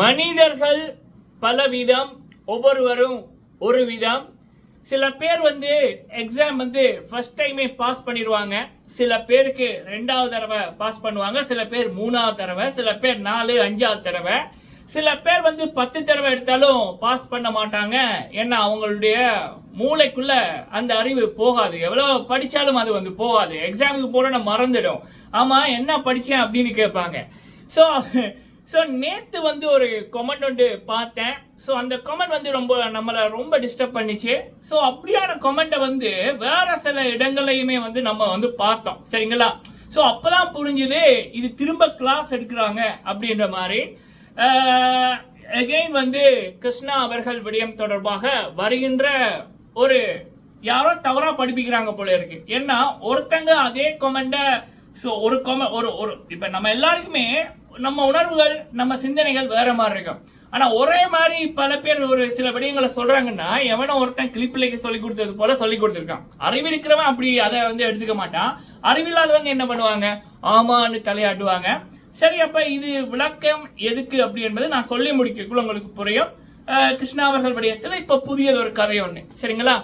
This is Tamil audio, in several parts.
மனிதர்கள் பலவிதம் ஒவ்வொருவரும் ஒரு விதம் சில பேர் வந்து எக்ஸாம் வந்து ஃபர்ஸ்ட் டைமே பாஸ் பண்ணிடுவாங்க சில பேருக்கு ரெண்டாவது தடவை பாஸ் பண்ணுவாங்க. சில பேர் மூணாவது தடவை சில பேர் நாலு அஞ்சாவது தடவை. சில பேர் வந்து பத்து தடவை எடுத்தாலும் பாஸ் பண்ண மாட்டாங்க. ஏன்னா அவங்களுடைய மூளைக்குள்ள அந்த அறிவு போகாது. எவ்வளோ படித்தாலும் அது வந்து போகாது. எக்ஸாமுக்கு போகிற மறந்துடும். ஆமாம் என்ன படித்தேன் அப்படின்னு கேட்பாங்க. ஸோ ஸோ நேத்து வந்து ஒரு கொமெண்ட் வந்து பார்த்தேன். ஸோ அந்த கொமெண்ட் வந்து ரொம்ப நம்மளை ரொம்ப டிஸ்டர்ப் பண்ணிச்சு. ஸோ அப்படியான கொமெண்ட்டை வந்து வேற சில இடங்களையுமே வந்து நம்ம வந்து பார்த்தோம். சரிங்களா? ஸோ அப்போதான் புரிஞ்சுது இது திரும்ப கிளாஸ் எடுக்கிறாங்க அப்படின்ற மாதிரி. அகைன் வந்து கிருஷ்ணா அவர்கள் விடயம் தொடர்பாக வருகின்ற ஒரு யாரோ தவறாக படிப்பிக்கிறாங்க போல இருக்கு. ஏன்னா ஒருத்தங்க அதே கொமெண்ட்டை ஸோ ஒரு கொம ஒரு ஒரு இப்போ நம்ம எல்லாருக்குமே நம்ம உணர்வுகள் நம்ம சிந்தனைகள் வேற மாதிரி இருக்கும். ஆனால் ஒரே மாதிரி பல பேர் ஒரு சில விடயங்களை சொல்றாங்கன்னா எவனோ ஒருத்தன் கிளிப்பிள்ளைக்கு சொல்லி கொடுத்தது போல சொல்லி கொடுத்துருக்கான். அறிவிருக்கிறவன் அப்படி அதை வந்து எடுத்துக்க மாட்டான். அறிவில்லாதவங்க என்ன பண்ணுவாங்க? ஆமான்னு தலையாட்டுவாங்க. சரி அப்ப இது விளக்கம் எதுக்கு அப்படி என்பது நான் சொல்லி முடிக்கக்குள்ள உங்களுக்கு புரியும். கிருஷ்ணாவர்கள் கிருஷ்ணா அவர்கள் இப்ப புதியது ஒரு கதை ஒன்று சரிங்களா?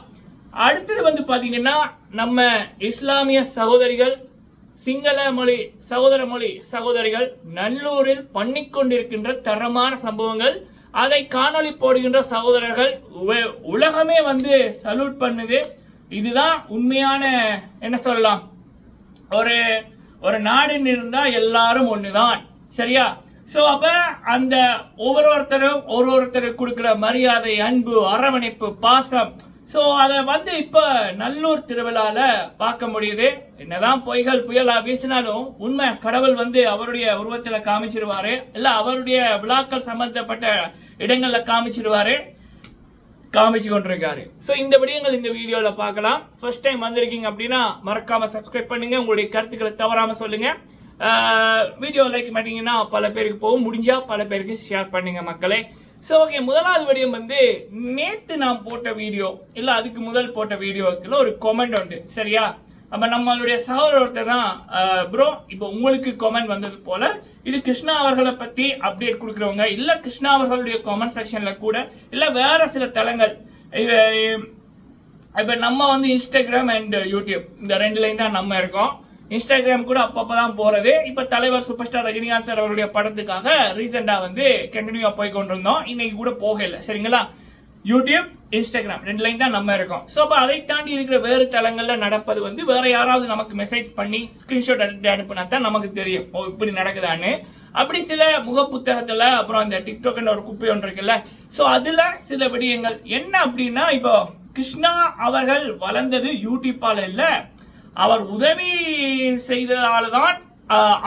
அடுத்தது வந்து பாத்தீங்கன்னா நம்ம இஸ்லாமிய சகோதரிகள் சிங்கள மொழி சகோதர மொழி சகோதரிகள் நல்லூரில் பண்ணிக்கொண்டிருக்கின்ற தரமான சம்பவங்கள். அதை காணொளி போடுகின்ற சகோதரர்கள் உ- உலகமே வந்து சல்யூட் பண்ணுது. இதுதான் உண்மையான என்ன சொல்லலாம் ஒரு ஒரு நாடுன்னு இருந்தா எல்லாரும் ஒண்ணுதான். சரியா? ஸோ அப்ப அந்த ஒவ்வொருத்தரும் ஒரு ஒருத்தருக்கு கொடுக்குற மரியாதை அன்பு அரவணைப்பு பாசம் ஸோ அதை வந்து இப்போ நல்லூர் திருவிழாவில் பார்க்க முடியுது. என்னதான் பொய்கள் புயலா வீசினாலும் உண்மை கடவுள் வந்து அவருடைய உருவத்தில் காமிச்சிருவாரு. இல்லை அவருடைய விழாக்கள் சம்பந்தப்பட்ட இடங்களில் காமிச்சிருவாரு காமிச்சு கொண்டிருக்காரு. ஸோ இந்த விடயங்கள் இந்த வீடியோவில் பார்க்கலாம். ஃபர்ஸ்ட் டைம் வந்திருக்கீங்க அப்படின்னா மறக்காமல் சப்ஸ்கிரைப் பண்ணுங்க. உங்களுடைய கருத்துக்களை தவறாமல் சொல்லுங்கள் வீடியோ லைக் மாட்டீங்கன்னா பல பேருக்கு போகும். முடிஞ்சால் பல பேருக்கு ஷேர் பண்ணுங்கள் மக்களே. ஸோ ஓகே முதலாவது வடிவம் வந்து நேற்று நான் போட்ட வீடியோ இல்லை அதுக்கு முதல் போட்ட வீடியோக்குள்ள ஒரு கமெண்ட் உண்டு சரியா? அப்போ நம்மளுடைய சகோதரர் ஒருத்தர் தான் ப்ரோ இப்போ உங்களுக்கு கமெண்ட் வந்தது போல இது கிருஷ்ணா அவர்களை பற்றி அப்டேட் கொடுக்குறவங்க இல்லை கிருஷ்ணா அவர்களுடைய கமெண்ட் செக்ஷனில் கூட இல்லை வேறு சில தளங்கள் இப்போ நம்ம வந்து இன்ஸ்டாகிராம் அண்ட் யூடியூப் இந்த ரெண்டுலேயும் தான் நம்ம இருக்கோம். இன்ஸ்டாகிராம் கூட அப்பப்போ தான் போறது. இப்ப தலைவர் சூப்பர் ஸ்டார் ரஜினிகாந்த் சார் அவருடைய படத்துக்காக ரீசெண்டா வந்து கண்டினியூவா போய் கொண்டிருந்தோம். இன்னைக்கு கூட போகல. சரிங்களா? யூடியூப் இன்ஸ்டாகிராம் ரெண்டுலையும் தான் நம்ம இருக்கோம். ஸோ அப்போ அதை தாண்டி இருக்கிற வேறு தளங்களில் நடப்பது வந்து வேற யாராவது நமக்கு மெசேஜ் பண்ணி ஸ்கிரீன்ஷாட் எடுத்து அனுப்புனா தான் நமக்கு தெரியும். ஓ இப்படி நடக்குதான்னு. அப்படி சில முக புத்தகத்தில் அப்புறம் அந்த டிக்டாக்னு ஒரு குப்பை ஒன்று இருக்குல்ல. ஸோ அதில் சில விடயங்கள். என்ன அப்படின்னா இப்போ கிருஷ்ணா அவர்கள் வளர்ந்தது யூடியூப்பால் இல்லை. அவர் உதவி செய்ததால் தான்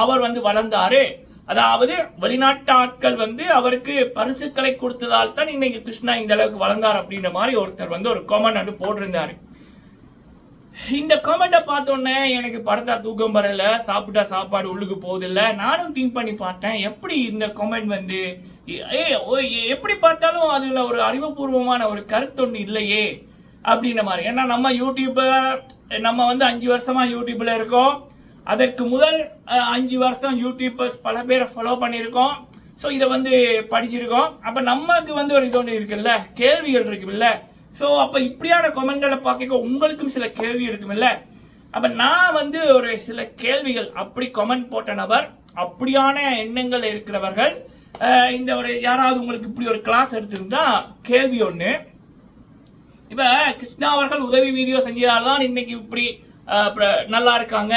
அவர் வந்து வளர்ந்தாரு. அதாவது வெளிநாட்டு ஆட்கள் வந்து அவருக்கு பரிசுகளை கொடுத்ததால் தான் இன்னைக்கு கிருஷ்ணா இந்த அளவுக்கு வளர்ந்தார் அப்படின்ற மாதிரி ஒருத்தர் வந்து ஒரு காமெண்ட் வந்து போட்டிருந்தாரு. இந்த கமெண்ட்டை பார்த்தோன்னே எனக்கு படுத்தா தூக்கம் வரல சாப்பிட்டா சாப்பாடு உள்ளுக்கு போகுதில்ல. நானும் திங்க் பண்ணி பார்த்தேன் எப்படி இந்த கமெண்ட் வந்து ஏ எப்படி பார்த்தாலும் அதுல ஒரு அறிவுபூர்வமான ஒரு கருத்து ஒன்று இல்லையே அப்படின்ற மாதிரி. ஏன்னா நம்ம யூடியூப்பை நம்ம வந்து அஞ்சு வருஷமா யூடியூப்ல இருக்கோம். அதற்கு முதல் அஞ்சு வருஷம் யூடியூபர்ஸ் பல பேரை ஃபாலோ பண்ணியிருக்கோம். ஸோ இதை வந்து படிச்சிருக்கோம். அப்போ நமக்கு வந்து ஒரு இது ஒன்று இருக்குல்ல? கேள்விகள் இருக்குமில்ல? ஸோ அப்போ இப்படியான கொமெண்ட்களை பார்க்க உங்களுக்கும் சில கேள்வி இருக்குமில்ல? அப்போ நான் வந்து ஒரு சில கேள்விகள் அப்படி கமெண்ட் போட்ட நபர் அப்படியான எண்ணங்கள் இருக்கிறவர்கள் இந்த ஒரு யாராவது உங்களுக்கு இப்படி ஒரு கிளாஸ் எடுத்திருந்தா கேள்வி ஒன்று இப்போ கிருஷ்ணா அவர்கள் உதவி வீடியோ செஞ்சதால் தான் இன்னைக்கு இப்படி நல்லா இருக்காங்க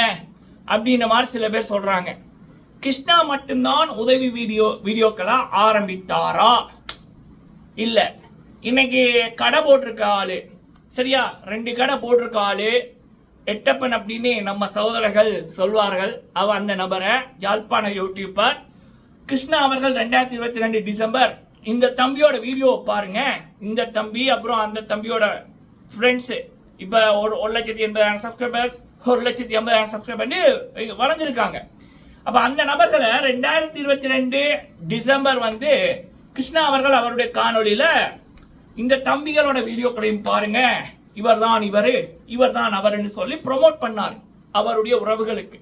அப்படின்ற மாதிரி சில பேர் சொல்கிறாங்க கிருஷ்ணா மட்டும்தான் உதவி வீடியோ வீடியோக்களை ஆரம்பித்தாரா? இல்லை. இன்னைக்கு கடை போட்டிருக்க ஆளு. சரியா? ரெண்டு கடை போட்டிருக்க ஆளு. எட்டப்பன் அப்படின்னு நம்ம சகோதரர்கள் சொல்வார்கள். அவ அந்த நபரை ஜாழ்ப்பாண யூடியூப்பர் கிருஷ்ணா அவர்கள் ரெண்டாயிரத்தி இருபத்தி ரெண்டு டிசம்பர் இந்த தம்பியோட வீடியோ பாருங்க. இந்த தம்பி அப்புறம் அந்த தம்பியோட ஃப்ரெண்ட்ஸ் இப்போ ஒரு ஒரு லட்சத்தி எண்பதாயிரம் சப்ஸ்கிரைபர்ஸ் ஒரு லட்சத்தி ஐம்பதாயிரம் சப்ஸ்கிரைபர்னு வளர்ந்துருக்காங்க. அப்போ அந்த நபர்களை ரெண்டாயிரத்தி இருபத்தி ரெண்டு டிசம்பர் வந்து கிருஷ்ணா அவர்கள் அவருடைய காணொலியில் இந்த தம்பிகளோட வீடியோக்களையும் பாருங்க. இவர்தான் இவரு இவர்தான் அவருன்னு சொல்லி ப்ரொமோட் பண்ணார். அவருடைய உறவுகளுக்கு.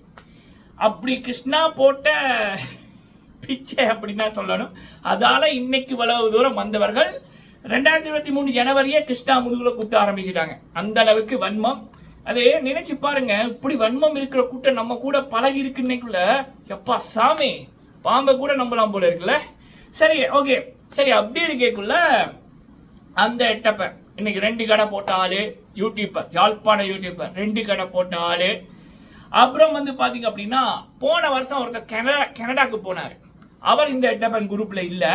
அப்படி கிருஷ்ணா போட்ட பிச்சை அப்படின்னு தான் சொல்லணும். அதால இன்னைக்கு இவ்வளவு தூரம் வந்தவர்கள் ரெண்டாயிரத்தி இருபத்தி மூணு ஜனவரியே கிருஷ்ணா முதுகுல கூட்ட ஆரம்பிச்சிட்டாங்க. அந்த அளவுக்கு வன்மம். அது நினைச்சு பாருங்க இப்படி வன்மம் இருக்கிற கூட்டம் நம்ம கூட பழகி இருக்குன்னைக்குள்ள எப்பா சாமி பாம்பை கூட நம்பலாம் போல இருக்குல்ல. சரி ஓகே சரி அப்படி இருக்கேக்குள்ள அந்த எட்டப்ப இன்னைக்கு ரெண்டு கடை போட்ட ஆளு யூடியூப்பர் யாழ்ப்பாண யூடியூப்பர் ரெண்டு கடை போட்ட ஆளு. அப்புறம் வந்து பாத்தீங்க அப்படின்னா போன வருஷம் ஒருத்தர் கனடா கனடாக்கு போனாரு. அவர் இந்த எட்டப்பன் குரூப்ல இல்ல.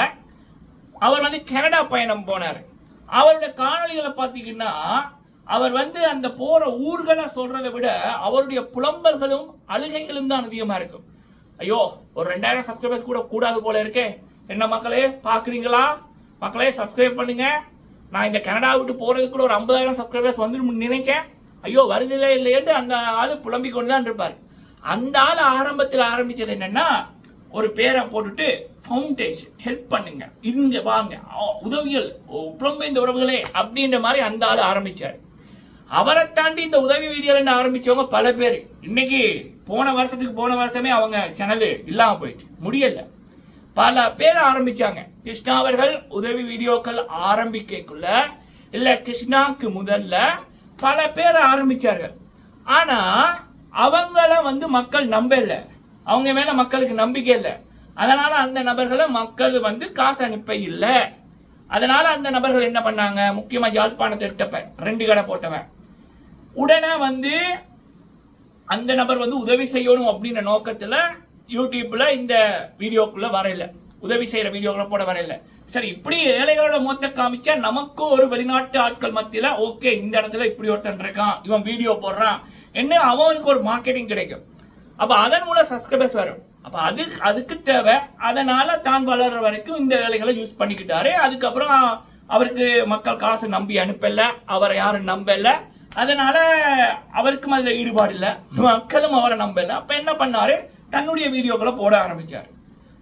அவர் வந்து கனடா பயணம் போனார். அவருடைய காணொலிகளை பார்த்தீங்கன்னா அவர் வந்து அந்த போற ஊர்களை சொல்றதை விட அவருடைய புலம்பல்களும் அழுகைகளும் தான் அதிகமா இருக்கும். ஐயோ ஒரு ரெண்டாயிரம் சப்ஸ்கிரைபர்ஸ் கூட கூடாது போல இருக்கே. என்ன மக்களே பாக்குறீங்களா மக்களே சப்ஸ்கிரைப் பண்ணுங்க. நான் இந்த கனடா விட்டு போறதுக்குள்ள ஒரு ஐம்பதாயிரம் சப்ஸ்கிரைபர்ஸ் வந்து நினைச்சேன். ஐயோ வருதில்லை இல்லையேன்னு அந்த ஆள் புலம்பிக் கொண்டு தான் இருப்பார். அந்த ஆள் ஆரம்பத்தில் ஆரம்பிச்சது என்னன்னா ஒரு பேரை போட்டுட்டு ஃபவுண்டேஷன் ஹெல்ப் பண்ணுங்க. இங்க வாங்க. உதவிகள். ஓ, உறவுகளே அப்படின்ற மாதிரி அந்த ஆள் ஆரம்பிச்சார். அவரை தாண்டி இந்த உதவி வீடியோல ஆரம்பிச்சவங்க பல பேர். இன்னைக்கு போன வருஷத்துக்கு போன வருஷமே அவங்க சேனல் இல்லாம போயிட்டு முடியல. பல பேர் ஆரம்பிச்சாங்க. கிருஷ்ணா அவர்கள் உதவி வீடியோக்கள் ஆரம்பிக்கக்குள்ள இல்ல கிருஷ்ணாக்கு முதல்ல பல பேர் ஆரம்பிச்சார்கள். ஆனா அவங்கள வந்து மக்கள் நம்பல. அவங்க மேல மக்களுக்கு நம்பிக்கை இல்லை. அதனால அந்த நபர்களை மக்கள் வந்து காசு அனுப்ப இல்லை. அதனால அந்த நபர்கள் என்ன பண்ணாங்க? முக்கியமா யாழ்ப்பாணத்தை எடுத்தப்ப ரெண்டு கடை போட்டவன். உடனே வந்து அந்த நபர் வந்து உதவி செய்யணும் அப்படின்ற நோக்கத்துல யூடியூப்ல இந்த வீடியோக்குள்ள வரையில. உதவி செய்யற வீடியோக்களை போட வரையில. சரி இப்படி ஏழைகளோட முகத்தை காமிச்சா நமக்கும் ஒரு வெளிநாட்டு ஆட்கள் மத்தியில ஓகே இந்த இடத்துல இப்படி ஒருத்தன் இருக்கான் இவன் வீடியோ போடுறான் என்ன அவனுக்கு ஒரு மார்க்கெட்டிங் கிடைக்கும். அப்போ அதன் மூலம் சப்ஸ்கிரைபர்ஸ் வரும். அப்போ அது அதுக்கு தேவை அதனால தான் வளர்ற வரைக்கும் இந்த வேலைகளை யூஸ் பண்ணிக்கிட்டாரு. அதுக்கப்புறம் அவருக்கு மக்கள் காசு நம்பி அனுப்பலை அவரை யாரும் நம்பலை. அதனால அவருக்கும் அதில் ஈடுபாடு இல்லை. மக்களும் அவரை நம்பலை. அப்போ என்ன பண்ணாரு? தன்னுடைய வீடியோக்களை போட ஆரம்பித்தார்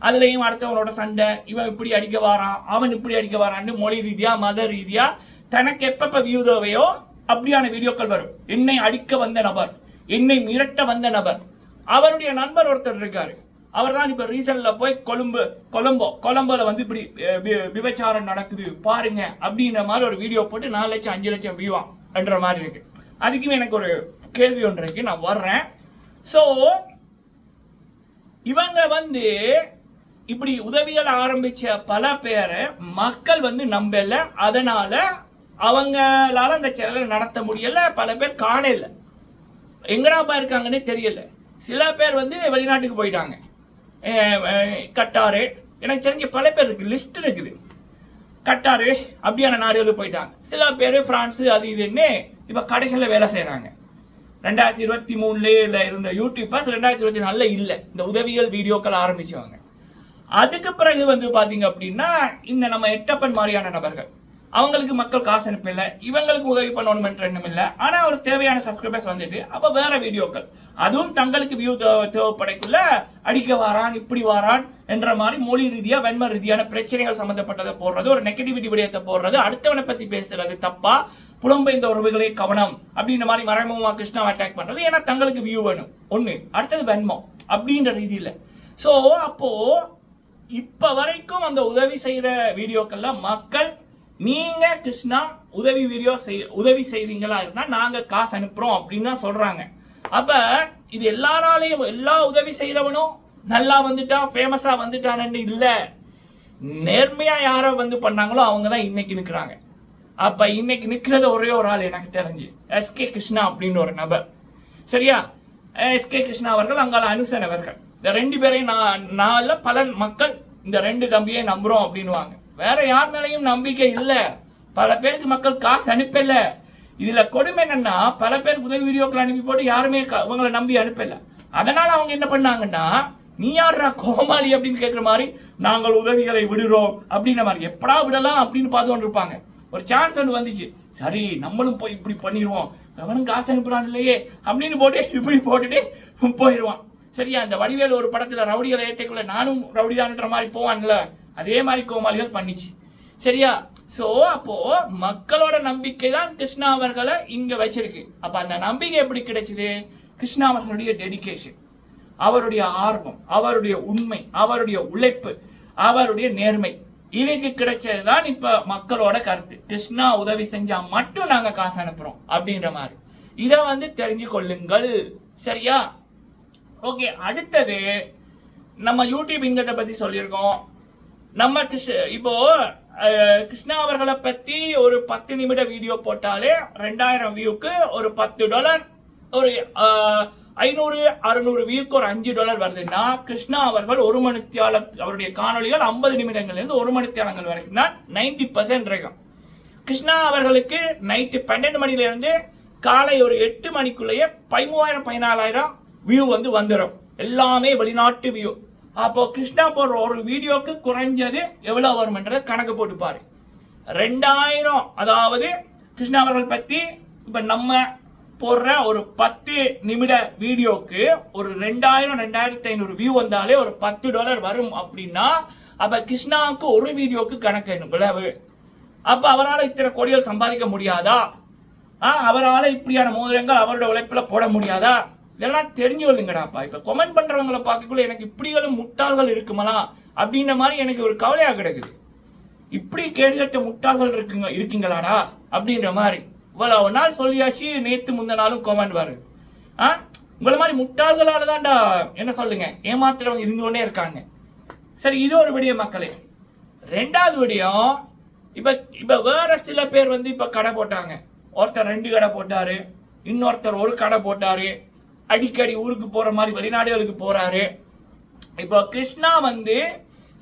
அதுலேயும் அடுத்தவனோட சண்டை இவன் இப்படி அடிக்க வாரான் அவன் இப்படி அடிக்க வாரான்னு மொழி ரீதியாக மத ரீதியாக தனக்கு எப்பப்போ வியூ தேவையோ அப்படியான வீடியோக்கள் வரும். என்னை அடிக்க வந்த நபர் என்னை மிரட்ட வந்த நபர். அவருடைய நண்பர் ஒருத்தர் இருக்காரு. அவர் தான் இப்போ ரீசனில் போய் கொழும்பு கொலம்போ கொலம்போல வந்து இப்படி வி- விபச்சாரம் நடக்குது பாருங்க அப்படின்ற மாதிரி ஒரு வீடியோ போட்டு நாலு லட்சம் அஞ்சு லட்சம் வியூவா என்ற மாதிரி இருக்கு. அதுக்குமே எனக்கு ஒரு கேள்வி ஒன்று இருக்கு நான் வர்றேன். ஸோ இவங்க வந்து இப்படி உதவிகள் ஆரம்பிச்ச பல பேரை மக்கள் வந்து நம்பல. அதனால அவங்களால அந்த சேனலை நடத்த முடியல. பல பேர் காணல. எங்கடாப்பா இருக்காங்கன்னே தெரியல. சில பேர் வந்து வெளிநாட்டுக்கு போயிட்டாங்க. அஹ் கட்டாரு. எனக்கு தெரிஞ்ச பல பேர் இருக்குது லிஸ்ட் இருக்குது. கட்டாரு அப்படியான நாடுகளுக்கு போயிட்டாங்க. சில பேர் ஃப்ரான்ஸு அது இதுன்னு இப்போ கடைகளில் வேலை செய்கிறாங்க ரெண்டாயிரத்தி இருபத்தி மூணுல இருந்த யூடியூபர்ஸ் ரெண்டாயிரத்தி இருபத்தி நாலில் இல்லை. இந்த உதவிகள் வீடியோக்கள் ஆரம்பிச்சவங்க. அதுக்கு பிறகு வந்து பார்த்தீங்க அப்படின்னா இந்த நம்ம எட்டப்பன் மாதிரியான நபர்கள். அவங்களுக்கு மக்கள் காசு அனுப்பல இவங்களுக்கு உதவி பண்ணணும் என்ற எண்ணம் இல்லை. ஆனா ஒரு தேவையான சப்ஸ்கிரைபர்ஸ் வந்துட்டு அப்ப வேற வீடியோக்கள். அதுவும் தங்களுக்கு வியூ தேவைப்படைக்குள்ள அடிக்க வாரான் இப்படி வாரான் என்ற மாதிரி மொழி ரீதியா வெண்ம ரீதியான பிரச்சனைகள் சம்பந்தப்பட்டதை போடுறது ஒரு நெகட்டிவிட்டி விடயத்தை போடுறது அடுத்தவனை பத்தி பேசுறது தப்பா புலம்பெயர்ந்த உறவுகளே கவனம் அப்படின்ற மாதிரி மறைமுகமா கிருஷ்ணாவை அட்டாக் பண்றது. ஏன்னா தங்களுக்கு வியூ வேணும். ஒண்ணு அடுத்தது வெண்மம் அப்படின்ற ரீதியில சோ அப்போ இப்ப வரைக்கும் அந்த உதவி செய்யற வீடியோக்கள்ல மக்கள் நீங்க கிருஷ்ணா உதவி வீடியோ செய் உதவி செய்வீங்களா இருந்தா நாங்க காசு அனுப்புறோம் அப்படின்னு தான் சொல்றாங்க. அப்ப இது எல்லாராலையும் எல்லா உதவி செய்யறவனும் நல்லா வந்துட்டான் ஃபேமஸா வந்துட்டான்னு இல்ல. நேர்மையா யார வந்து பண்ணாங்களோ அவங்க தான் இன்னைக்கு நிக்கிறாங்க. அப்ப இன்னைக்கு நிக்கிறது ஒரே ஒரு ஆள் எனக்கு தெரிஞ்சு. எஸ்கே கிருஷ்ணா அப்படின்னு ஒரு நபர். சரியா? எஸ்கே கிருஷ்ணா அவர்கள் அங்கால அனுசன் அவர்கள். இந்த ரெண்டு பேரையும் நான் நாளில் பல மக்கள் இந்த ரெண்டு தம்பியை நம்புறோம் அப்படின்னுவாங்க. வேற யார் மேலையும் நம்பிக்கை இல்லை. பல பேருக்கு மக்கள் காசு அனுப்பல. இதுல கொடுமை என்னன்னா பல பேருக்கு உதவி வீடியோக்கள் அனுப்பி போட்டு யாருமே க- இவங்களை நம்பி அனுப்பல. அதனால அவங்க என்ன பண்ணாங்கன்னா நீ யாரா கோமாளி? அப்படின்னு கேட்குற மாதிரி நாங்கள் உதவிகளை விடுறோம். அப்படின்ற மாதிரி எப்படா விடலாம்? அப்படின்னு பார்த்து இருப்பாங்க. ஒரு சான்ஸ் ஒன்று வந்துச்சு. சரி நம்மளும் போய் இப்படி பண்ணிடுவோம் அவனும் காசு அனுப்புறான் இல்லையே. அப்படின்னு போட்டு இப்படி போட்டுட்டு போயிடுவான் சரியா? அந்த வடிவேல் ஒரு படத்தில் ரவுடிகளை ஏத்தைக்குள்ள நானும் ரவுடிதான்ற மாதிரி போவான்ல. அதே மாதிரி கோமாளிகள் பண்ணிச்சு. சரியா? ஸோ அப்போ மக்களோட நம்பிக்கை தான் கிருஷ்ணா அவர்களை இங்க வச்சிருக்கு. அப்ப அந்த நம்பிக்கை எப்படி கிடைச்சது? கிருஷ்ணா அவர்களுடைய டெடிகேஷன் அவருடைய ஆர்வம் அவருடைய உண்மை அவருடைய உழைப்பு அவருடைய நேர்மை. இதுக்கு கிடைச்சதுதான் இப்ப மக்களோட கருத்து. கிருஷ்ணா உதவி செஞ்சா மட்டும் நாங்க காசு அனுப்புறோம் அப்படின்ற மாதிரி. இதை வந்து தெரிஞ்சு கொள்ளுங்கள். சரியா? ஓகே அடுத்தது நம்ம யூடியூப் இங்கத்தை பத்தி சொல்லியிருக்கோம். நம்ம கிருஷ் இப்போ கிருஷ்ணா அவர்களை பத்தி ஒரு பத்து நிமிட வீடியோ போட்டாலே ரெண்டாயிரம் வியூக்கு ஒரு பத்து டாலர் ஒரு ஐநூறு அறுநூறு வியூக்கு ஒரு அஞ்சு டாலர் வருதுன்னா கிருஷ்ணா அவர்கள் ஒரு மணித்தியால அவருடைய காணொலிகள் ஐம்பது நிமிடங்கள்லேருந்து ஒரு மணித்தியாலங்கள் வரைக்கும் தான் நைன்டி பர்சன்ட் இருக்கும் கிருஷ்ணா அவர்களுக்கு நைட்டு பன்னெண்டு மணிலேருந்து காலை ஒரு எட்டு மணிக்குள்ளேயே பதிமூவாயிரம் பதினாலாயிரம் வியூ வந்து வந்துடும் எல்லாமே வெளிநாட்டு வியூ அப்போ கிருஷ்ணா போடுற ஒரு வீடியோக்கு குறைஞ்சது எவ்வளோ வரும்ன்றத கணக்கு போட்டுப்பார் ரெண்டாயிரம் அதாவது கிருஷ்ணா அவர்கள் பற்றி இப்போ நம்ம போடுற ஒரு பத்து நிமிட வீடியோக்கு ஒரு ரெண்டாயிரம் ரெண்டாயிரத்தி ஐநூறு வியூ வந்தாலே ஒரு பத்து டாலர் வரும் அப்படின்னா அப்போ கிருஷ்ணாவுக்கு ஒரு வீடியோக்கு கணக்கு விளைவு அப்போ அவரால் இத்தனை கோடிகள் சம்பாதிக்க முடியாதா? ஆ அவரால் இப்படியான மோதிரங்கள் அவரோட உழைப்பில் போட முடியாதா? இதெல்லாம் தெரிஞ்சு இப்போ இப்ப கமெண்ட் பண்றவங்களை பார்க்கக்குள்ள எனக்கு இப்படிகளும் முட்டாள்கள் இருக்குமலா? அப்படின்ற மாதிரி எனக்கு ஒரு கவலையாக கிடக்குது. இப்படி கேடுகட்ட முட்டாள்கள் இருக்குங்க இருக்கீங்களாடா? அப்படின்ற மாதிரி. இவ்வளவு நாள் சொல்லியாச்சு நேற்று முந்த நாளும் கமெண்ட் வருது ஆ? உங்களை மாதிரி முட்டாள்களால் தான்டா என்ன சொல்லுங்க? ஏமாத்துறவங்க இருந்தோடனே இருக்காங்க. சரி இது ஒரு விடிய மக்களே. ரெண்டாவது விடியம் இப்போ இப்போ வேற சில பேர் வந்து இப்போ கடை போட்டாங்க. ஒருத்தர் ரெண்டு கடை போட்டாரு இன்னொருத்தர் ஒரு கடை போட்டாரு. அடிக்கடி ஊருக்கு போற மாதிரி வெளிநாடுகளுக்கு போறாரு. இப்போ கிருஷ்ணா வந்து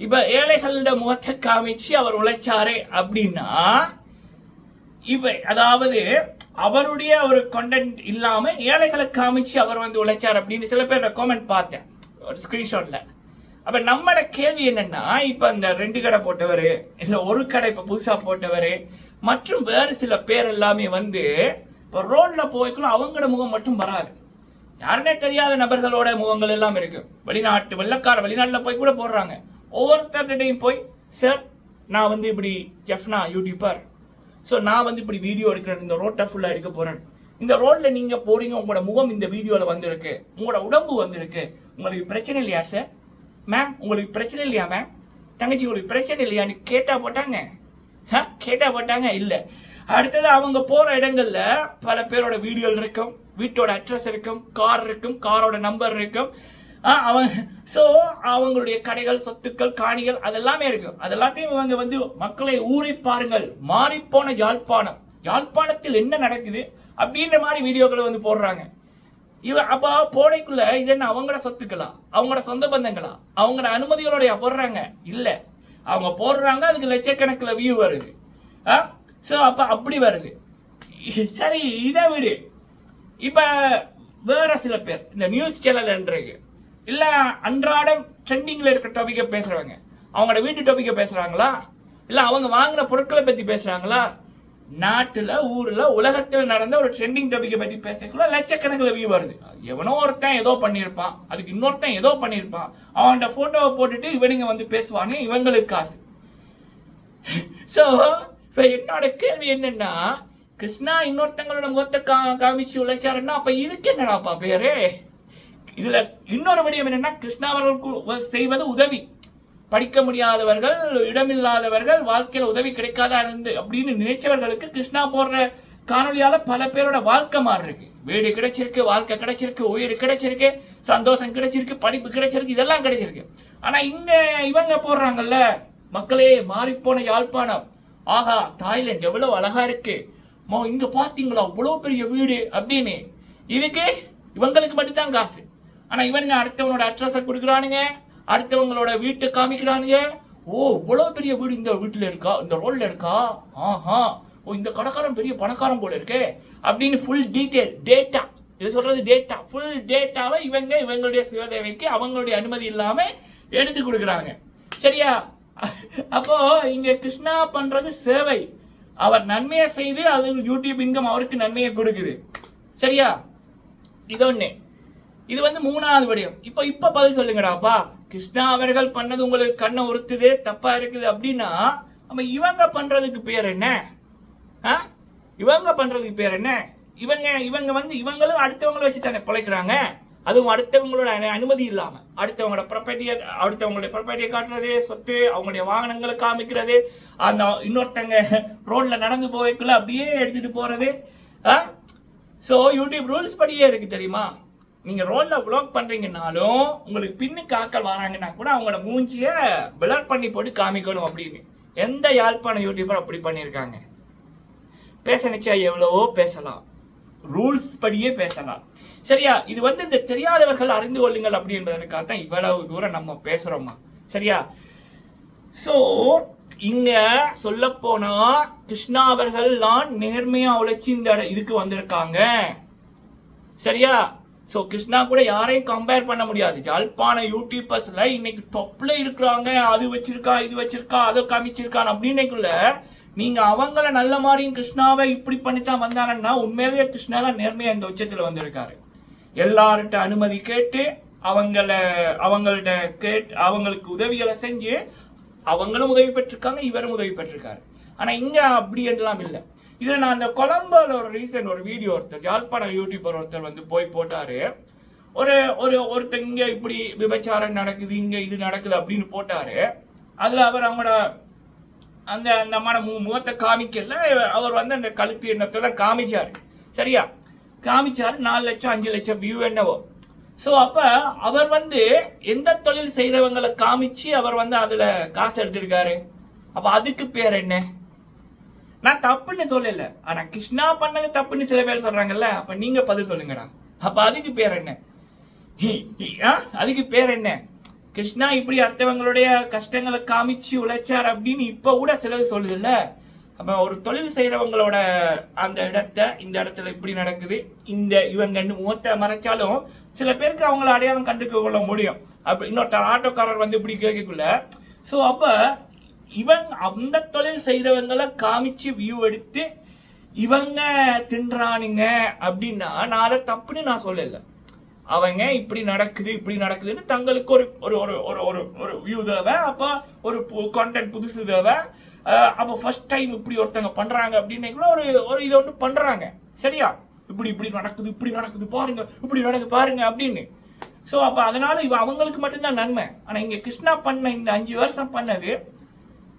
இப்ப ஏழைகளோட முகத்தை காமிச்சு அவர் உழைச்சாரு அப்படின்னா இப்ப அதாவது அவருடைய ஒரு கண்டென்ட் இல்லாம ஏழைகளை காமிச்சு அவர் வந்து உழைச்சார் அப்படின்னு சில பேர் காமெண்ட் பார்த்தேன். ஒரு ஸ்கிரீன்ஷாட்ல அப்ப நம்மட கேள்வி என்னன்னா இப்ப இந்த ரெண்டு கடை போட்டவர் இல்ல ஒரு கடை இப்ப புதுசா போட்டவர் மற்றும் வேறு சில பேர் எல்லாமே வந்து இப்ப ரோட்ல போய்க்குள்ள அவங்களோட முகம் மட்டும் வராது. யாருனே தெரியாத நபர்களோட முகங்கள் எல்லாம் இருக்கு. வெளிநாட்டு வெள்ளக்கார வெளிநாட்டில் போய் கூட போடுறாங்க. ஒவ்வொருத்தர்கிட்டையும் போய் சார் நான் வந்து இப்படி ஜெஃப்னா யூடியூபர் ஸோ நான் வந்து இப்படி வீடியோ எடுக்கிறேன். இந்த ரோட்டை ஃபுல்லாக எடுக்க போகிறேன் இந்த ரோட்டில் நீங்கள் போறீங்க உங்களோட முகம் இந்த வீடியோவில் வந்திருக்கு. உங்களோட உடம்பு வந்திருக்கு. உங்களுக்கு பிரச்சனை இல்லையா சார் மேம் உங்களுக்கு பிரச்சனை இல்லையா மேம் தங்கச்சி உங்களுக்கு பிரச்சனை இல்லையான்னு கேட்டால் போட்டாங்க. கேட்டால் போட்டாங்க? இல்லை. அடுத்தது அவங்க போகிற இடங்களில் பல பேரோட வீடியோ இருக்கும். வீட்டோட அட்ரஸ் இருக்கும் கார் இருக்கும் காரோட நம்பர் இருக்கும். ஆ, ஸோ அவங்களுடைய கடைகள் சொத்துக்கள் காணிகள் அதெல்லாமே இருக்கும். அதெல்லாத்தையும் இவங்க வந்து மக்களை ஊறி பாருங்கள். மாறிப்போன யாழ்ப்பாணம். யாழ்ப்பாணத்தில் என்ன நடக்குது? அப்படின்ற மாதிரி வீடியோக்களை வந்து போடுறாங்க. இவ அப்போ போடைக்குள்ள இது என்ன அவங்களோட சொத்துக்களா? அவங்களோட சொந்த பந்தங்களா? அவங்களோட அனுமதிகளோடைய போடுறாங்க? இல்லை. அவங்க போடுறாங்க அதுக்கு லட்சக்கணக்கில் வியூ வருது. ஆ ஸோ அப்போ அப்படி வருது. சரி இதை விடு. இப்போ வேற சில பேர் இந்த நியூஸ் சேனல்ன்றது இல்லை அன்றாடம் ட்ரெண்டிங்கில் இருக்கிற டாப்பிக்கை பேசுகிறவங்க அவங்களோட வீட்டு டாப்பிக்கை பேசுகிறாங்களா இல்லை அவங்க வாங்கின பொருட்களை பற்றி பேசுகிறாங்களா நாட்டில் ஊரில் உலகத்தில் நடந்த ஒரு ட்ரெண்டிங் டாப்பிக்கை பற்றி பேசக்குள்ள லட்சக்கணக்கில் வியூ வருது. எவனோ ஒருத்தன் ஏதோ பண்ணியிருப்பான். அதுக்கு இன்னொருத்தன் ஏதோ பண்ணியிருப்பான். அவன்கிட்ட ஃபோட்டோவை போட்டுட்டு இவனுங்க வந்து பேசுவாங்க இவங்களுக்கு காசு. ஸோ இப்போ என்னோட கேள்வி என்னென்னா கிருஷ்ணா இன்னொருத்தங்களோட முகத்தை கா காமிச்சு உழைச்சாருன்னா அப்ப இதுக்கு என்னடாப்பா பேரு? இதுல இன்னொரு விடயம் என்னன்னா கிருஷ்ணா அவர்களுக்கு செய்வது உதவி. படிக்க முடியாதவர்கள் இடமில்லாதவர்கள் வாழ்க்கையில உதவி கிடைக்காதா இருந்து அப்படின்னு நினைச்சவர்களுக்கு கிருஷ்ணா போடுற காணொலியால பல பேரோட வாழ்க்கை மாறிருக்கு. வீடு கிடைச்சிருக்கு வாழ்க்கை கிடைச்சிருக்கு உயிர் கிடைச்சிருக்கு சந்தோஷம் கிடைச்சிருக்கு படிப்பு கிடைச்சிருக்கு இதெல்லாம் கிடைச்சிருக்கு. ஆனா இங்க இவங்க போடுறாங்கல்ல மக்களே மாறிப்போன யாழ்ப்பாணம். ஆஹா தாய்லாந்து எவ்வளவு அழகா இருக்கு. மோ இங்க பாத்தீங்களா? இவ்வளோ பெரிய வீடு? அப்படின்னு. இதுக்கு இவங்களுக்கு மட்டும்தான் காசு. ஆனா இவனுங்க அடுத்தவனோட அட்ரஸை கொடுக்குறானுங்க. அடுத்தவங்களோட வீட்டை காமிக்கிறானுங்க. ஓ இவ்வளவு பெரிய வீடு இந்த வீட்டுல இருக்கா? இந்த ரோட்ல இருக்கா? ஆஹா. ஓ இந்த கடைக்காரன் பெரிய பணக்காரன் போல இருக்கே. அப்படின்னு ஃபுல் டீட்டெயில் டேட்டா இது சொல்றது டேட்டா ஃபுல் டேட்டாவை இவங்க இவங்களுடைய சுயதேவைக்கு அவங்களுடைய அனுமதி இல்லாம எடுத்து கொடுக்குறாங்க. சரியா? அப்போ இங்க கிருஷ்ணா பண்றது சேவை. அவர் நன்மையை செய்து அது யூடியூப் இன்கம் அவருக்கு நன்மையை கொடுக்குது. சரியா? இது ஒண்ணு. இது வந்து மூணாவது வடிவம். இப்போ இப்ப பதில் சொல்லுங்கடாப்பா கிருஷ்ணா அவர்கள் பண்ணது உங்களுக்கு கண்ணை உறுத்துது தப்பா இருக்குது அப்படின்னா நம்ம இவங்க பண்றதுக்கு பேர் என்ன? ஆ? இவங்க பண்றதுக்கு பேர் என்ன? இவங்க இவங்க வந்து இவங்களும் அடுத்தவங்களை வச்சு தானே பிழைக்கிறாங்க? அதுவும் அடுத்தவங்களோட அனுமதி இல்லாமல் அடுத்தவங்களோட ப்ராப்பர்ட்டியை அடுத்தவங்களுடைய ப்ராப்பர்ட்டியை காட்டுறது சொத்து அவங்களுடைய வாகனங்களை காமிக்கிறது அந்த இன்னொருத்தங்க ரோட்ல நடந்து போய்க்குள்ள அப்படியே எடுத்துட்டு போறது ஸோ யூடியூப் ரூல்ஸ் படியே இருக்கு தெரியுமா? நீங்க ரோட்ல ப்ளாக் பண்றீங்கனாலும் உங்களுக்கு பின்னுக்கு ஆக்கள் வராங்கன்னா கூட அவங்களோட மூஞ்சிய பிளர் பண்ணி போட்டு காமிக்கணும் அப்படின்னு. எந்த யாழ்ப்பாண யூடியூபர் அப்படி பண்ணியிருக்காங்க பேச நிச்சயா எவ்வளவோ பேசலாம். ரூல்ஸ் படியே பேசலாம். சரியா? இது வந்து இந்த தெரியாதவர்கள் அறிந்து கொள்ளுங்கள் அப்படின்றதுக்காக தான் இவ்வளவு தூரம் நம்ம பேசுறோமா? சரியா? சோ இங்க சொல்ல போனா கிருஷ்ணா அவர்கள் தான் நேர்மையா உழைச்சி இந்த இதுக்கு வந்திருக்காங்க. சரியா? சோ கிருஷ்ணா கூட யாரையும் கம்பேர் பண்ண முடியாது. ஜாழ்ப்பாண யூடியூபர்ஸ்ல இன்னைக்கு டொப்ல இருக்கிறாங்க. அது வச்சிருக்கா இது வச்சிருக்கா அதை காமிச்சிருக்கான் அப்படின்னைக்குள்ள நீங்க அவங்கள நல்ல மாதிரியும் கிருஷ்ணாவை இப்படி பண்ணித்தான் வந்தாங்கன்னா உண்மையிலேயே கிருஷ்ணா தான் நேர்மையா இந்த உச்சத்துல வந்திருக்காரு. எல்லார்கிட்ட அனுமதி கேட்டு அவங்கள அவங்கள்ட்ட கேட்டு அவங்களுக்கு உதவிகளை செஞ்சு அவங்களும் உதவி பெற்றிருக்காங்க இவரும் உதவி பெற்றிருக்காரு. ஆனால் இங்கே அப்படி எல்லாம் இல்லை. இதில் நான் அந்த கொலம்போல ஒரு ரீசன் ஒரு வீடியோ ஒருத்தர் யாழ்ப்பாண யூடியூபர் ஒருத்தர் வந்து போய் போட்டார். ஒரு ஒரு ஒருத்தர் இங்கே இப்படி விபச்சாரம் நடக்குது இங்கே இது நடக்குது அப்படின்னு போட்டார். அதில் அவர் அவங்களோட அந்த அந்த மன மு முகத்தை காமிக்கல. அவர் வந்து அந்த கழுத்து எண்ணத்தை தான் காமிச்சார். சரியா? காமிச்சார் நாலு லட்சம் அஞ்சு லட்சம் வியூ என்னவோ. ஸோ அப்போ அவர் வந்து எந்த தொழில் செய்கிறவங்களை காமிச்சு அவர் வந்து அதில் காசு எடுத்திருக்காரு? அப்போ அதுக்கு பேர் என்ன? நான் தப்புன்னு சொல்லல. ஆனால் கிருஷ்ணா பண்ணது தப்புன்னு சில பேர் சொல்கிறாங்கல்ல அப்போ நீங்கள் பதில் சொல்லுங்கடா. அப்போ அதுக்கு பேர் என்ன? ஹி, ஹி, ஆ? அதுக்கு பேர் என்ன? கிருஷ்ணா இப்படி அடுத்தவங்களுடைய கஷ்டங்களை காமிச்சு உழைச்சார் அப்படின்னு இப்போ கூட சிலது சொல்லுதுல்ல. அப்போ ஒரு தொழில் செய்கிறவங்களோட அந்த இடத்த இந்த இடத்துல இப்படி நடக்குது இந்த இவங்கன்னு முகத்தை மறைச்சாலும் சில பேருக்கு அவங்கள அடையாளம் கண்டுக்க கொள்ள முடியும். அப்படி இன்னொருத்தர் ஆட்டோக்காரர் வந்து இப்படி கேட்கக்குள்ள ஸோ அப்போ இவங்க அந்த தொழில் செய்கிறவங்களை காமிச்சு வியூ எடுத்து இவங்க தின்றானுங்க அப்படின்னா நான் அதை தப்புன்னு நான் சொல்லலை. அவங்க இப்படி நடக்குது இப்படி நடக்குதுன்னு தங்களுக்கு ஒரு ஒரு ஒரு ஒரு ஒரு ஒரு வியூ தேவை. அப்போ ஒரு கான்டென்ட் புதுசு தேவை. அப்போ ஃபர்ஸ்ட் டைம் இப்படி ஒருத்தங்க பண்ணுறாங்க அப்படின்னு கூட ஒரு ஒரு இதை ஒன்று பண்ணுறாங்க சரியா? இப்படி இப்படி நடக்குது இப்படி நடக்குது பாருங்க இப்படி நடக்குது பாருங்க அப்படின்னு. ஸோ அப்போ அதனால இவ அவங்களுக்கு மட்டும்தான் நன்மை. ஆனால் இங்கே கிருஷ்ணா பண்ண இந்த அஞ்சு வருஷம் பண்ணது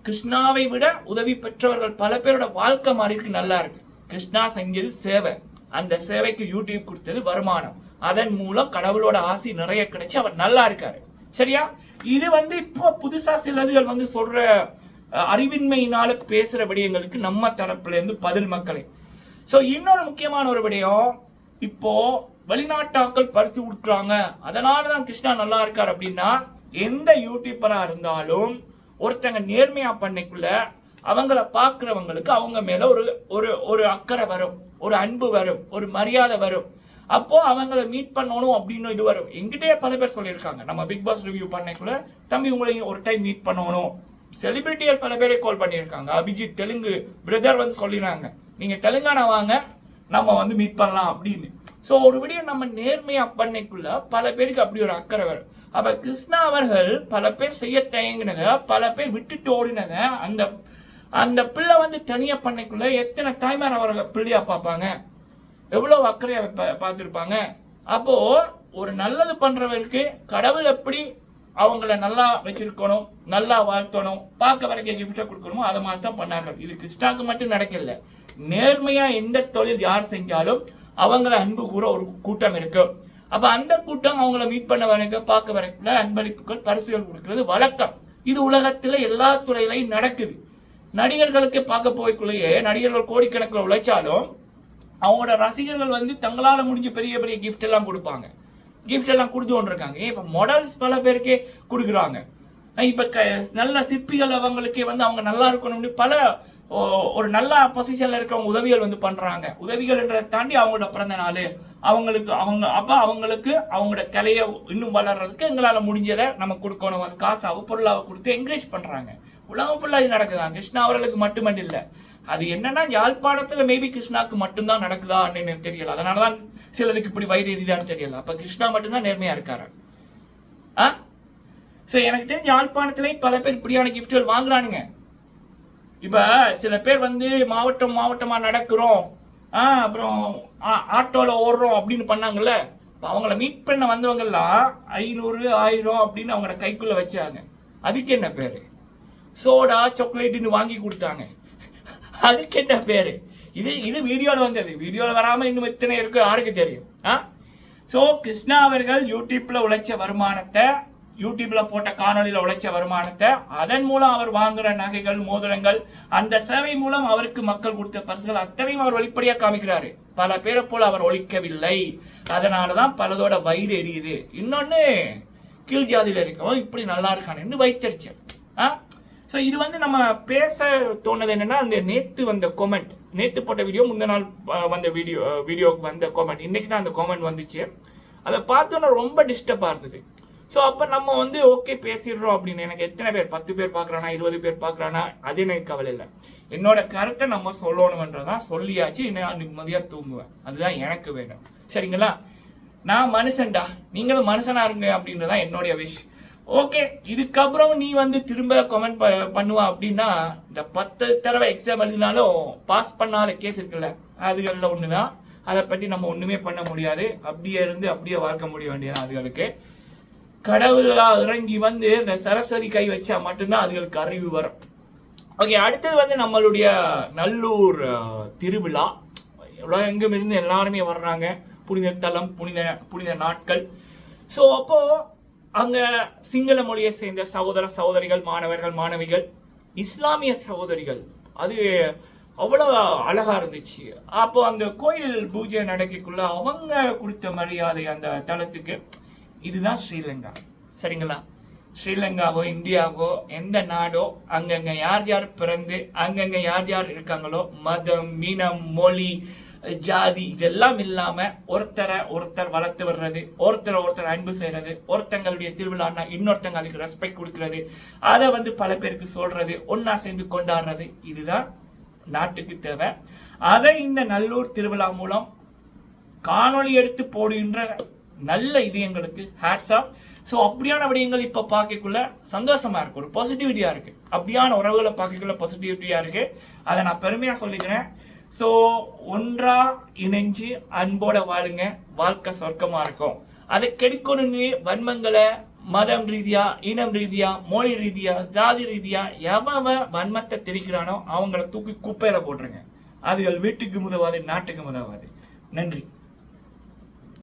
கிருஷ்ணாவை விட உதவி பெற்றவர்கள் பல பேரோட வாழ்க்கை மாறிக்கு நல்லா இருக்கு. கிருஷ்ணா செஞ்சது சேவை. அந்த சேவைக்கு யூடியூப் கொடுத்தது வருமானம். அதன் மூலம் கடவுளோட ஆசி நிறைய கிடைச்சு அவர் நல்லா இருக்காரு. சரியா? இது வந்து இப்போ புதுசா சிலதுகள் வந்து சொல்ற அறிவின்மையினால பேசுற விடயங்களுக்கு நம்ம தரப்புல இருந்து பதில் மக்களை. சோ இன்னொரு முக்கியமான ஒரு விடயம் இப்போ வெளிநாட்டாக்கள் பரிசு கொடுக்குறாங்க அதனால தான் கிருஷ்ணா நல்லா இருக்கார் அப்படின்னா எந்த யூடியூபரா இருந்தாலும் ஒருத்தங்க நேர்மையா பண்ணைக்குள்ள அவங்கள பார்க்குறவங்களுக்கு அவங்க மேல ஒரு ஒரு ஒரு அக்கறை வரும். ஒரு அன்பு வரும். ஒரு மரியாதை வரும். அப்போ அவங்கள மீட் பண்ணணும் அப்படின்னு இது வரும். எங்கிட்டயே பல பேர் சொல்லியிருக்காங்க. நம்ம பிக் பாஸ் ரிவ்யூ பண்ணைக்குள்ள தம்பி உங்களையும் ஒரு டைம் மீட் பண்ணணும். செலிபிரிட்டியர் பல பேரை கால் பண்ணியிருக்காங்க. அபிஜித் தெலுங்கு பிரதர் வந்து சொல்லினாங்க நீங்க தெலுங்கானா வாங்க நம்ம வந்து மீட் பண்ணலாம் அப்படின்னு. ஸோ ஒரு விடியம் நம்ம நேர்மையாக பண்ணிக்குள்ள பல பேருக்கு அப்படி ஒரு அக்கறை வரும். அப்போ கிருஷ்ணா அவர்கள் பல பேர் செய்ய தயங்கினத பல பேர் விட்டுட்டு ஓடினத அந்த அந்த பிள்ளை வந்து தனியாக பண்ணிக்குள்ள எத்தனை தாய்மார் அவர்கள் பிள்ளையா பார்ப்பாங்க? எவ்வளோ அக்கறையை பா- பார்த்திருப்பாங்க? அப்போ ஒரு நல்லது பண்ணுறவருக்கு கடவுள் எப்படி அவங்கள நல்லா வச்சிருக்கணும் நல்லா வாழ்த்தணும் பார்க்க வரைக்கும் கிஃப்டை கொடுக்கணுமோ அதை மாதிரி தான் பண்ணார்கள். இது கிருஷ்ணாவுக்கு மட்டும் நடக்கல. நேர்மையாக எந்த தொழில் யார் செஞ்சாலும் அவங்கள அன்பு கூற ஒரு கூட்டம் இருக்கு. அப்போ அந்த கூட்டம் அவங்கள மீட் பண்ண வரைக்கும் பார்க்க வரைக்கும் அன்பளிப்புகள் பரிசுகள் கொடுக்கிறது வழக்கம். இது உலகத்தில் எல்லா துறையிலையும் நடக்குது. நடிகர்களுக்கு பார்க்க போய்க்குள்ளேயே நடிகர்கள் கோடிக்கணக்கில் உழைச்சாலும் அவங்களோட ரசிகர்கள் வந்து தங்களால முடிஞ்ச பெரிய பெரிய கிஃப்ட் எல்லாம் கொடுப்பாங்க. கிஃப்ட் எல்லாம் கொடுத்து கொண்டிருக்காங்க. ஏன் இப்ப மாடல்ஸ் பல பேருக்கே கொடுக்குறாங்க. இப்போ இப்ப க- நல்ல சிற்பிகள் அவங்களுக்கே வந்து அவங்க நல்லா இருக்கணும்னு பல ஓ- ஒரு நல்ல பொசிஷன்ல இருக்கிறவங்க உதவிகள் வந்து பண்றாங்க. உதவிகள்ன்றதை தாண்டி அவங்களோட பிறந்த நாள் அவங்களுக்கு அவங்க அப்போ அவங்களுக்கு அவங்களோட கலையை இன்னும் வளர்றதுக்கு எங்களால முடிஞ்சதை நம்ம கொடுக்கணும். அது காசாவோ பொருளாவோ கொடுத்து என்கரேஜ் பண்றாங்க. உலகம் ஃபுல்லா இது நடக்குதான் கிருஷ்ணா அவர்களுக்கு மட்டுமட்டு இல்லை. அது என்னன்னா யாழ்ப்பாணத்துல மேபி கிருஷ்ணாக்கு மட்டும்தான் நடக்குதான்னு எனக்கு தெரியல. அதனாலதான் சிலதுக்கு இப்படி வயிறு எரிதான்னு தெரியல. அப்ப கிருஷ்ணா மட்டும்தான் நேர்மையா இருக்காரு. ஆ? சோ எனக்கு தெரிஞ்ச யாழ்ப்பாணத்திலையும் பல பேர் இப்படியான கிஃப்ட்கள் வாங்குறானுங்க. இப்ப சில பேர் வந்து மாவட்டம் மாவட்டமா நடக்கிறோம். ஆ அப்புறம் ஆ- ஆட்டோல ஓடுறோம் அப்படின்னு பண்ணாங்கல்ல. இப்போ அவங்கள மீட் பண்ண வந்தவங்கெல்லாம் ஐநூறு ஆயிரம் அப்படின்னு அவங்கள கைக்குள்ள வச்சாங்க. அதுக்கு என்ன பேரு? சோடா சாக்லேட்டுன்னு வாங்கி கொடுத்தாங்க. அதுக்கு என்ன பேர்? இது இது வீடியோவில் வந்தது வீடியோவில் வராமல் இன்னும் இத்தனை இருக்கு? யாருக்கு தெரியும். ஆ? ஸோ கிருஷ்ணா அவர்கள் யூடியூப்பில் உழைச்ச வருமானத்தை யூடியூப்பில் போட்ட காணொலியில் உழைச்ச வருமானத்தை அதன் மூலம் அவர் வாங்குற நகைகள் மோதிரங்கள் அந்த சேவை மூலம் அவருக்கு மக்கள் கொடுத்த பரிசுகள் அத்தனையும் அவர் வெளிப்படையாக காமிக்கிறாரு. பல பேரை போல் அவர் ஒழிக்கவில்லை. அதனாலதான் பலதோட வயிறு எரியுது. இன்னொன்று கீழ் ஜாதியில் இருக்கவன் இப்படி நல்லா இருக்கான்னு வைத்தறிச்சல் ஆ? ஸோ இது வந்து நம்ம பேச தோணுது என்னன்னா அந்த நேத்து வந்த கொமெண்ட் நேத்து போட்ட வீடியோ முந்தின நாள் வந்த வீடியோ வீடியோக்கு வந்த கொமெண்ட் இன்னைக்கு தான் அந்த கொமெண்ட் வந்துச்சு. அதை பார்த்தோன்னா ரொம்ப டிஸ்டர்பாக இருந்தது. ஸோ அப்போ நம்ம வந்து ஓகே பேசிடுறோம் அப்படின்னு. எனக்கு எத்தனை பேர்? பத்து பேர் பார்க்குறானா? இருபது பேர் பார்க்குறானா? அது எனக்கு கவலை இல்லை. என்னோட கருத்தை நம்ம சொல்லணுன்றதான் சொல்லியாச்சு. நான் நிம்மதியாக தூங்குவேன். அதுதான் எனக்கு வேணும். சரிங்களா? நான் மனுஷன்டா. நீங்களும் மனுஷனா இருங்க அப்படின்றதான் என்னுடைய விஷ் ஓகே இதுக்கப்புறம் நீ வந்து திரும்ப கமெண்ட் பண்ணுவ அப்படின்னா இந்த பத்து தடவை எக்ஸாம் எழுதினாலும் பாஸ் பண்ணாத கேஸ் இருக்குல்ல அதுகளில் ஒன்று தான் அதை பற்றி நம்ம ஒன்றுமே பண்ண முடியாது. அப்படியே இருந்து அப்படியே வாழ்க்க முடிய வேண்டியது அதுகளுக்கு. கடவுளா இறங்கி வந்து இந்த சரஸ்வதி கை வச்சா மட்டும்தான் அதுகளுக்கு அறிவு வரும். ஓகே அடுத்தது வந்து நம்மளுடைய நல்லூர் திருவிழா. திருவிழா உலகெங்கும் இருந்து எல்லாருமே வர்றாங்க. புனித தலம் புனித புனித நாட்கள். ஸோ அப்போது அங்க சிங்கள மொழியை சேர்ந்த சகோதர சகோதரிகள் மாணவர்கள் மாணவிகள் இஸ்லாமிய சகோதரிகள் அது அவ்வளவு அழகா இருந்துச்சு. அப்போ அந்த கோயில் பூஜை நடக்கக்குள்ள அவங்க கொடுத்த மரியாதை அந்த தளத்துக்கு இதுதான் ஸ்ரீலங்கா. சரிங்களா? ஸ்ரீலங்காவோ இந்தியாவோ எந்த நாடோ அங்கங்க யார் யார் பிறந்து அங்கங்க யார் யார் இருக்காங்களோ மதம் மீனம் மொழி ஜாதி இதெல்லாம் இல்லாம ஒருத்தரை ஒருத்தர் வளர்த்து வர்றது ஒருத்தரை ஒருத்தர் அன்பு செய்யறது ஒருத்தங்களுடைய திருவிழான்னா இன்னொருத்தங்க அதுக்கு ரெஸ்பெக்ட் கொடுக்கறது அதை வந்து பல பேருக்கு சொல்றது ஒன்னா சேர்ந்து கொண்டாடுறது இதுதான் நாட்டுக்கு தேவை. அதை இந்த நல்லூர் திருவிழா மூலம் காணொளி எடுத்து போடுகின்ற நல்ல இது எங்களுக்கு ஹேட்ஸ் ஆஃப் ஸோ அப்படியான விடயங்கள் இப்போ பார்க்கக்குள்ள சந்தோஷமா இருக்கு. ஒரு பாசிட்டிவிட்டியா இருக்கு. அப்படியான உறவுகளை பார்க்கக்குள்ள பாசிட்டிவிட்டியா இருக்கு. அதை நான் பெருமையா சொல்லிக்கிறேன். ஸோ ஒன்றா இணைஞ்சு அன்போட வாழுங்க. வாழ்க்கை சொர்க்கமா இருக்கும். அதை கெடுக்கணும்னு வன்மங்களை மதம் ரீதியா இனம் ரீதியா மொழி ரீதியா ஜாதி ரீதியா எவன் வன்மத்தை திரிக்கிறானோ அவங்கள தூக்கி குப்பையில போட்டுருங்க. அதுகள் வீட்டுக்கு முதவாது நாட்டுக்கு முதவாது. நன்றி.